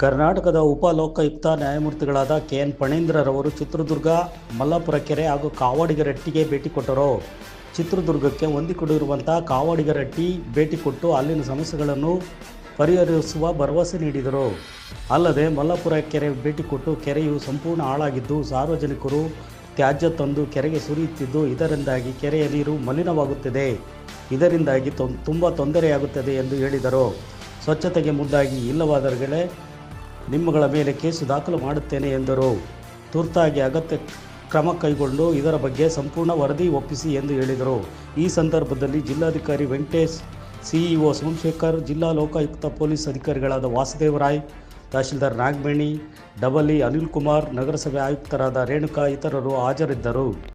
ಕರ್ನಾಟಕದ ಉಪ ಲೋಕಾಯುಕ್ತ ನ್ಯಾಯಮೂರ್ತಿಗಳಾದ ಕೆ ಎನ್ ಪಣೇಂದ್ರರವರು ಚಿತ್ರದುರ್ಗ ಮಲ್ಲಾಪುರ ಕೆರೆ ಹಾಗೂ ಕಾವಾಡಿಗರಟ್ಟಿಗೆ ಭೇಟಿ ಕೊಟ್ಟರು. ಚಿತ್ರದುರ್ಗಕ್ಕೆ ಹೊಂದಿಕೊಂಡಿರುವಂಥ ಕಾವಾಡಿಗರಟ್ಟಿ ಭೇಟಿ ಕೊಟ್ಟು ಅಲ್ಲಿನ ಸಮಸ್ಯೆಗಳನ್ನು ಪರಿಹರಿಸುವ ಭರವಸೆ ನೀಡಿದರು. ಅಲ್ಲದೆ ಮಲ್ಲಾಪುರ ಕೆರೆ ಭೇಟಿ ಕೊಟ್ಟು ಕೆರೆಯು ಸಂಪೂರ್ಣ ಹಾಳಾಗಿದ್ದು ಸಾರ್ವಜನಿಕರು ತ್ಯಾಜ್ಯ ತಂದು ಕೆರೆಗೆ ಸುರಿಯುತ್ತಿದ್ದು ಇದರಿಂದಾಗಿ ಕೆರೆಯ ನೀರು ಮಲಿನವಾಗುತ್ತಿದೆ. ಇದರಿಂದಾಗಿ ತೊಂ, ತುಂಬ ತೊಂದರೆಯಾಗುತ್ತದೆ ಎಂದು ಹೇಳಿದರು. ಸ್ವಚ್ಛತೆಗೆ ಮುಂದಾಗಿ ಇಲ್ಲವಾದರಗಳೇ ನಿಮ್ಮಗಳ ಮೇಲೆ ಕೇಸು ದಾಖಲು ಮಾಡುತ್ತೇನೆ ಎಂದರು. ತುರ್ತಾಗಿ ಅಗತ್ಯ ಕ್ರಮ ಕೈಗೊಂಡು ಇದರ ಬಗ್ಗೆ ಸಂಪೂರ್ಣ ವರದಿ ಒಪ್ಪಿಸಿ ಎಂದು ಹೇಳಿದರು. ಈ ಸಂದರ್ಭದಲ್ಲಿ ಜಿಲ್ಲಾಧಿಕಾರಿ ವೆಂಕಟೇಶ್, ಸಿಇಒ ಸೋಮಶೇಖರ್, ಜಿಲ್ಲಾ ಲೋಕಾಯುಕ್ತ ಪೊಲೀಸ್ ಅಧಿಕಾರಿಗಳಾದ ವಾಸುದೇವರಾಯ್ ತಹಶೀಲ್ದಾರ್ ನಾಗಮಣಿ, ಡಬಲಿ ಅನಿಲ್ ಕುಮಾರ್, ನಗರಸಭೆ ಆಯುಕ್ತರಾದ ರೇಣುಕಾ, ಇತರರು ಹಾಜರಿದ್ದರು.